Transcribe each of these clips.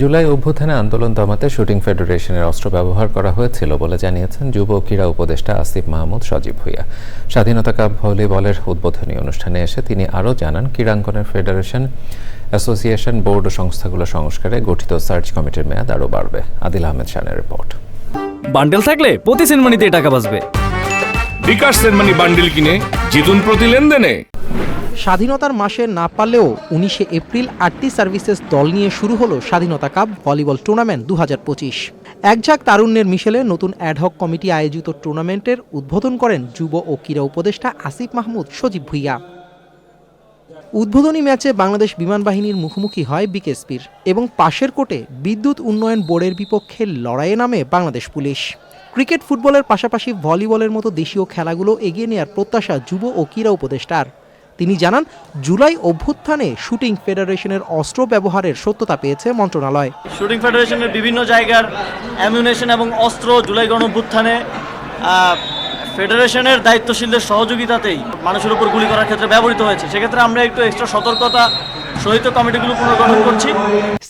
জুলাই অভ্যুত্থানে আন্দোলন দমাতে শুটিং ফেডারেশনের অস্ত্র ব্যবহার করা হয়েছিল বলে জানিয়েছেন যুব ক্রীড়া উপদেষ্টা আসিফ মাহমুদ সজীব ভুইয়া। স্বাধীনতা কাপ ভলিবলের উদ্বোধনী অনুষ্ঠানে এসে তিনি আরও জানান ক্রীড়াঙ্গনের ফেডারেশন অ্যাসোসিয়েশন বোর্ড ও সংস্থাগুলো সংস্কারে গঠিত সার্চ কমিটির মেয়াদ আরও বাড়বে। আদিল আহমেদ শানের রিপোর্ট। বান্ডেল থাকলে প্রতি সেনমানিতে টাকা বাঁচবে। বিকাশ সেনমানি বান্ডিল কিনে জিতুন প্রতি লেনদেনে। স্বাধীনতার মাসে না পারলেও উনিশে এপ্রিল আটটি সার্ভিসেস দল নিয়ে শুরু হলো স্বাধীনতা কাপ ভলিবল টুর্নামেন্ট দু হাজার পঁচিশ। ঝাঁক তারুণ্যের মিশেলে নতুন অ্যাডহক কমিটি আয়োজিত টুর্নামেন্টের উদ্বোধন করেন যুব ও ক্রীড়া উপদেষ্টা আসিফ মাহমুদ সজীব ভুইয়া। উদ্বোধনী ম্যাচে বাংলাদেশ বিমান বাহিনীর মুখোমুখি হয় বিকেএসপির এবং পাশের কোটে বিদ্যুৎ উন্নয়ন বোর্ডের বিপক্ষে লড়াইয়ে নামে বাংলাদেশ পুলিশ। ক্রিকেট ফুটবলের পাশাপাশি ভলিবলের মতো দেশীয় খেলাগুলো এগিয়ে নেওয়ার প্রত্যাশা যুব ও ক্রীড়া উপদেষ্টার। তিনি জানান জুলাই অভ্যুত্থানে শুটিং ফেডারেশনের অস্ত্র ব্যবহারের সত্যতা পেয়েছে মন্ত্রণালয়। শুটিং ফেডারেশনের বিভিন্ন জায়গার অ্যামিউনেশন এবং অস্ত্র জুলাই গণঅভ্যুত্থানে আহ, ফেডারেশনের দায়িত্বশীলদের সহযোগিতাতেই মানুষের উপর গুলি করার ক্ষেত্রে ব্যবহৃত হয়েছে। সেক্ষেত্রে আমরা একটু এক্সট্রা সতর্কতা সহিত কমিটিগুলো পুনর্গঠন করছি।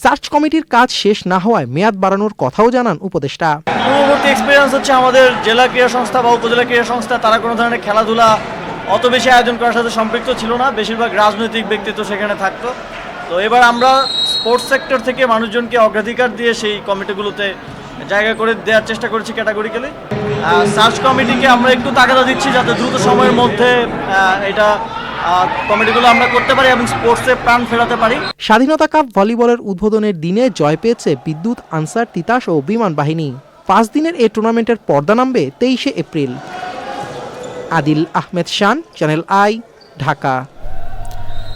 সার্চ কমিটির কাজ শেষ না হওয়ায় মেয়াদ বাড়ানোর কথাও জানান উপদেষ্টা। পূর্ববর্তী এক্সপিরিয়েন্স হচ্ছে আমাদের জেলা ক্রীড়া সংস্থা বা উপজেলা ক্রীড়া সংস্থা তারা কোনো ধরনের খেলাধুলা অত বেশি আয়োজন করার সাথে সম্পৃক্ত ছিল না। বেশিরভাগ রাজনৈতিক ব্যক্তিত্ব সেখানে থাকতো। তো এবার আমরা স্পোর্টস সেক্টর থেকে মানুষজনকে অগ্রাধিকার দিয়ে সেই কমিটিগুলোতে জায়গা করে দেওয়ার চেষ্টা করেছি ক্যাটাগরিক্যালি সার্চ কমিটিকে আমরা একটু তাগাদা দিচ্ছি যাতে দ্রুত সময়ের মধ্যে এটা কমিটিগুলো আমরা করতে পারি এবং স্পোর্টসে প্রাণ ফেরাতে পারি। স্বাধীনতা কাপ ভলিবলের উদ্বোধনের দিনে জয় পেয়েছে বিদ্যুৎ, আনসার, তিতাস ও বিমান বাহিনী। পাঁচ দিনের এই টুর্নামেন্টের পর্দা নামবে তেইশে April. Adil Ahmed Shan channel i Dhaka